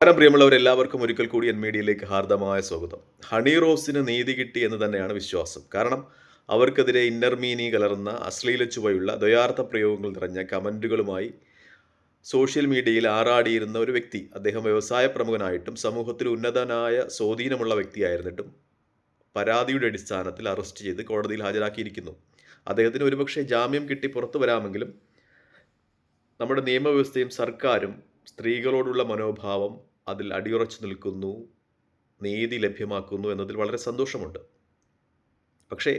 നമസ്കാരം. പ്രിയമുള്ളവർ എല്ലാവർക്കും ഒരിക്കൽ കൂടി എൻ മീഡിയയിലേക്ക് ഹാർദമായ സ്വാഗതം. ഹണി റോസിന് നീതി കിട്ടി എന്ന് തന്നെയാണ് വിശ്വാസം. കാരണം അവർക്കെതിരെ ഇന്നർമീനി കലർന്ന അശ്ലീല ചുവയുള്ള ദ്വയാർത്ഥ പ്രയോഗങ്ങൾ നിറഞ്ഞ കമന്റുകളുമായി സോഷ്യൽ മീഡിയയിൽ ആറാടിയിരുന്ന ഒരു വ്യക്തി അദ്ദേഹം വ്യവസായ പ്രമുഖനായിട്ടും സമൂഹത്തിൽ ഉന്നതനായ സ്വാധീനമുള്ള വ്യക്തിയായിരുന്നിട്ടും പരാതിയുടെ അടിസ്ഥാനത്തിൽ അറസ്റ്റ് ചെയ്ത് കോടതിയിൽ ഹാജരാക്കിയിരിക്കുന്നു. അദ്ദേഹത്തിന് ഒരുപക്ഷെ ജാമ്യം കിട്ടി പുറത്തു വരാമെങ്കിലും നമ്മുടെ നിയമവ്യവസ്ഥയും സർക്കാരും സ്ത്രീകളോടുള്ള മനോഭാവം അതിൽ അടിയുറച്ചു നിൽക്കുന്നു നീതി ലഭ്യമാക്കുന്നു എന്നതിൽ വളരെ സന്തോഷമുണ്ട്. പക്ഷേ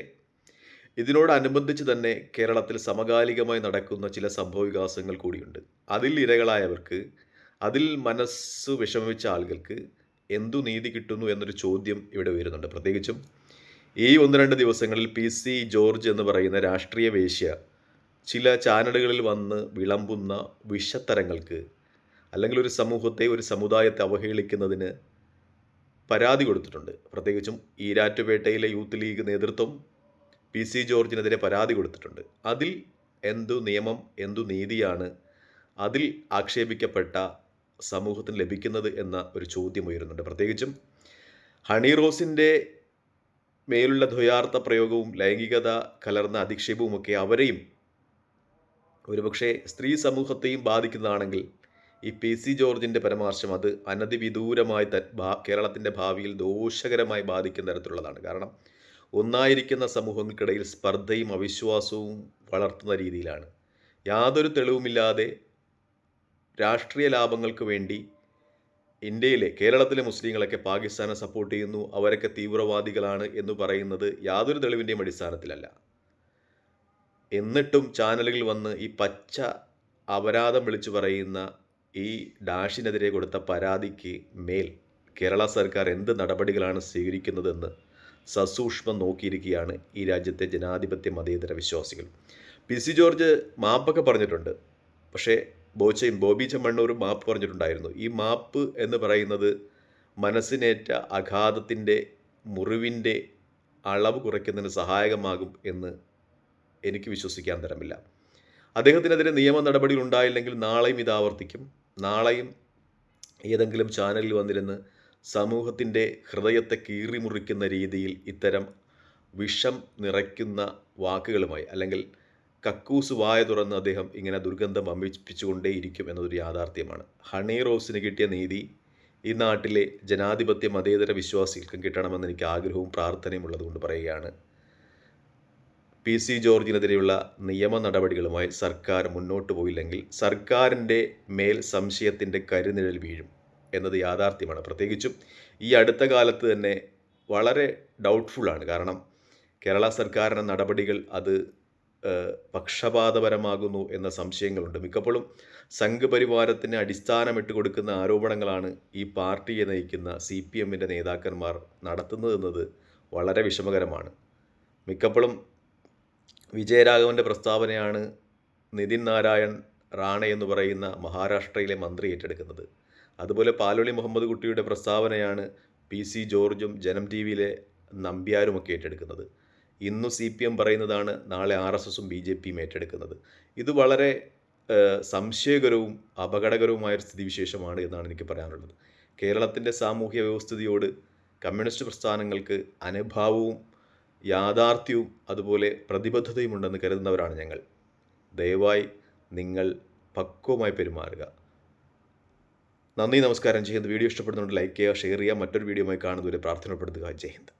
ഇതിനോടനുബന്ധിച്ച് തന്നെ കേരളത്തിൽ സമകാലികമായി നടക്കുന്ന ചില സംഭവവികാസങ്ങൾ കൂടിയുണ്ട്. അതിൽ ഇരകളായവർക്ക് അതിൽ മനസ്സ് വിഷമിച്ച ആളുകൾക്ക് എന്തു നീതി കിട്ടുന്നു എന്നൊരു ചോദ്യം ഇവിടെ വരുന്നുണ്ട്. പ്രത്യേകിച്ചും ഈ ഒന്ന് രണ്ട് ദിവസങ്ങളിൽ പി സി ജോർജ് എന്ന് പറയുന്ന രാഷ്ട്രീയ വേശ്യ ചില ചാനലുകളിൽ വന്ന് വിളമ്പുന്ന വിഷത്തരങ്ങൾക്ക് അല്ലെങ്കിൽ ഒരു സമൂഹത്തെ ഒരു സമുദായത്തെ അവഹേളിക്കുന്നതിന് പരാതി കൊടുത്തിട്ടുണ്ട്. പ്രത്യേകിച്ചും ഈരാറ്റുപേട്ടയിലെ യൂത്ത് ലീഗ് നേതൃത്വം പി സി ജോർജിനെതിരെ പരാതി കൊടുത്തിട്ടുണ്ട്. അതിൽ എന്തു നിയമം എന്തു നീതിയാണ് അതിൽ ആക്ഷേപിക്കപ്പെട്ട സമൂഹത്തിന് ലഭിക്കുന്നത് എന്ന ഒരു ചോദ്യം ഉയരുന്നുണ്ട്. പ്രത്യേകിച്ചും ഹണി റോസിന്റെ മേലുള്ള ദ്വയാർത്ഥ പ്രയോഗവും ലൈംഗികത കലർന്ന അധിക്ഷേപവുമൊക്കെ അവരെയും ഒരുപക്ഷെ സ്ത്രീ സമൂഹത്തെയും ബാധിക്കുന്നതാണെങ്കിൽ ഈ പി സി ജോർജിന്റെ പരാമർശം അത് അനധിവിദൂരമായി കേരളത്തിന്റെ ഭാവിയിൽ ദോഷകരമായി ബാധിക്കുന്ന തരത്തിലുള്ളതാണ്. കാരണം ഒന്നായിരിക്കുന്ന സമൂഹങ്ങൾക്കിടയിൽ സ്പർദ്ധയും അവിശ്വാസവും വളർത്തുന്ന രീതിയിലാണ്. യാതൊരു തെളിവുമില്ലാതെ രാഷ്ട്രീയ ലാഭങ്ങൾക്ക് വേണ്ടി ഇന്ത്യയിലെ കേരളത്തിലെ മുസ്ലിങ്ങളൊക്കെ പാകിസ്ഥാനെ സപ്പോർട്ട് ചെയ്യുന്നു അവരൊക്കെ തീവ്രവാദികളാണ് എന്ന് പറയുന്നത് യാതൊരു തെളിവിന്റെയും അടിസ്ഥാനത്തിലല്ല. എന്നിട്ടും ചാനലുകൾ വന്ന് ഈ പച്ച അപരാധം വിളിച്ചു പറയുന്ന ഈ ഡാഷിനെതിരെ കൊടുത്ത പരാതിക്ക് മേൽ കേരള സർക്കാർ എന്ത് നടപടികളാണ് സ്വീകരിക്കുന്നതെന്ന് സസൂക്ഷ്മം നോക്കിയിരിക്കുകയാണ് ഈ രാജ്യത്തെ ജനാധിപത്യ മതേതര വിശ്വാസികൾ. പി സി ജോർജ് മാപ്പൊക്കെ പറഞ്ഞിട്ടുണ്ട്. പക്ഷേ ബോച്ചയും ബോബി ചെമ്മണ്ണൂരും മാപ്പ് പറഞ്ഞിട്ടുണ്ടായിരുന്നു. ഈ മാപ്പ് എന്ന് പറയുന്നത് മനസ്സിനേറ്റ അഘാതത്തിന്റെ മുറിവിന്റെ അളവ് കുറയ്ക്കുന്നതിന് സഹായകമാകും എന്ന് എനിക്ക് വിശ്വസിക്കാൻ തരമില്ല. അദ്ദേഹത്തിനെതിരെ നിയമ നടപടികൾ ഉണ്ടായില്ലെങ്കിൽ നാളെയും ഇത് ആവർത്തിക്കും. നാളെയും ഏതെങ്കിലും ചാനലിൽ വന്നിരുന്ന് സമൂഹത്തിന്റെ ഹൃദയത്തെ കീറിമുറിക്കുന്ന രീതിയിൽ ഇത്തരം വിഷം നിറയ്ക്കുന്ന വാക്കുകളുമായി അല്ലെങ്കിൽ കക്കൂസ് വായ തുറന്ന് അദ്ദേഹം ഇങ്ങനെ ദുർഗന്ധം വമിപ്പിച്ചുകൊണ്ടേയിരിക്കും എന്നതൊരു യാഥാർത്ഥ്യമാണ്. ഹണി റോസിന് കിട്ടിയ നീതി ഈ നാട്ടിലെ ജനാധിപത്യ മതേതര വിശ്വാസികൾക്കും കിട്ടണമെന്ന് എനിക്ക് ആഗ്രഹവും പ്രാർത്ഥനയും ഉള്ളതുകൊണ്ട് പറയുകയാണ്. പി സി ജോർജിനെതിരെയുള്ള നിയമ നടപടികളുമായി സർക്കാർ മുന്നോട്ട് പോയില്ലെങ്കിൽ സർക്കാരിന്റെ മേൽ സംശയത്തിന്റെ കരുനിഴൽ വീഴും എന്നത് യാഥാർത്ഥ്യമാണ്. പ്രത്യേകിച്ചും ഈ അടുത്ത കാലത്ത് തന്നെ വളരെ ഡൗട്ട്ഫുള്ളാണ് കാരണം കേരള സർക്കാരിന്റെ നടപടികൾ അത് പക്ഷപാതപരമാകുന്നു എന്ന സംശയങ്ങളുണ്ട്. മിക്കപ്പോഴും സംഘപരിവാരത്തിന് അടിസ്ഥാനമിട്ട് കൊടുക്കുന്ന ആരോപണങ്ങളാണ് ഈ പാർട്ടിയെ നയിക്കുന്ന സി പി എമ്മിന്റെ നേതാക്കന്മാർ നടത്തുന്നതെന്നത് വളരെ വിഷമകരമാണ്. മിക്കപ്പോഴും വിജയരാഘവന്റെ പ്രസ്താവനയാണ് നിതിൻ നാരായൺ റാണ എന്ന് പറയുന്ന മഹാരാഷ്ട്രയിലെ മന്ത്രി ഏറ്റെടുക്കുന്നത്. അതുപോലെ പാലോളി മുഹമ്മദ് കുട്ടിയുടെ പ്രസ്താവനയാണ് പി സി ജോർജും ജനം ടി വിയിലെ നമ്പ്യാരുമൊക്കെ ഏറ്റെടുക്കുന്നത്. ഇന്ന് സി പി എം പറയുന്നതാണ് നാളെ ആർ എസ് എസും ബി ജെ പിയും ഏറ്റെടുക്കുന്നത്. ഇത് വളരെ സംശയകരവും അപകടകരവുമായൊരു സ്ഥിതിവിശേഷമാണ് എന്നാണ് എനിക്ക് പറയാനുള്ളത്. കേരളത്തിന്റെ സാമൂഹ്യ വ്യവസ്ഥിതിയോട് കമ്മ്യൂണിസ്റ്റ് പ്രസ്ഥാനങ്ങൾക്ക് അനുഭാവവും യാഥാർത്ഥ്യവും അതുപോലെ പ്രതിബദ്ധതയും ഉണ്ടെന്ന് കരുതുന്നവരാണ് ഞങ്ങൾ. ദയവായി നിങ്ങൾ പക്വമായി പെരുമാറുക. നന്ദി നമസ്കാരം. ചെയ്യുന്നത് വീഡിയോ ഇഷ്ടപ്പെടുന്നുണ്ട് ലൈക്ക് ചെയ്യുക ഷെയർ ചെയ്യുക. മറ്റൊരു വീഡിയോയുമായി കാണുന്നതുവരെ പ്രാർത്ഥനപ്പെടുത്തുക. ജയ് ഹിന്ദ്.